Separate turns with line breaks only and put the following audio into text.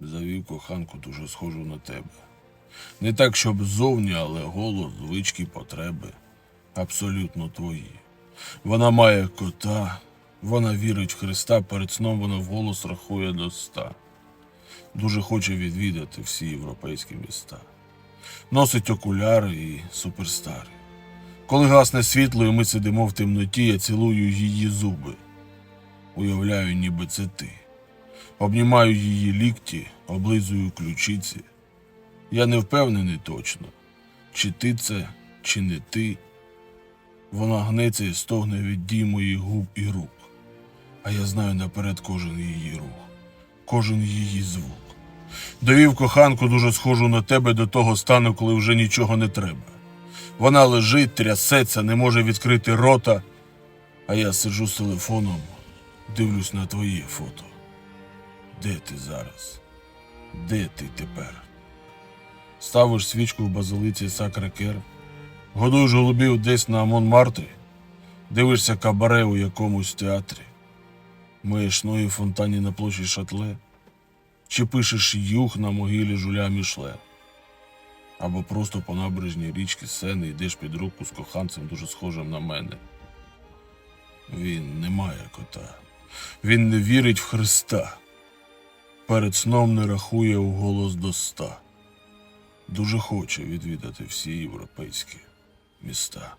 Завів коханку дуже схожу на тебе. Не так, щоб ззовні, але голос, звички, потреби абсолютно твої. Вона має кота, вона вірить в Христа, перед сном вона вголос рахує до ста. Дуже хоче відвідати всі європейські міста. Носить окуляри і суперстари. Коли гасне світло, і ми сидимо в темноті, я цілую її зуби. Уявляю, ніби це ти. Обнімаю її лікті, облизую ключиці. Я не впевнений точно, чи ти це, чи не ти. Вона гнеться і стогне від дій моїх губ і рук. А я знаю наперед кожен її рух, кожен її звук. Довів коханку дуже схожу на тебе до того стану, коли вже нічого не треба. Вона лежить, трясеться, не може відкрити рота, а я сиджу з телефоном, дивлюсь на твоє фото. Де ти зараз? Де ти тепер? Ставиш свічку в базилиці Сакракер, годуєш голубів десь на Монмартрі, дивишся кабаре у якомусь театрі, миєш ноги в фонтані на площі Шатле, чи пишеш юг на могилі жуля Мішле, або просто по набережній річки Сени йдеш під руку з коханцем дуже схожим на мене. Він не має кота. Він не вірить в Христа. Перед сном не рахує у голос до ста. Дуже хоче відвідати всі європейські міста.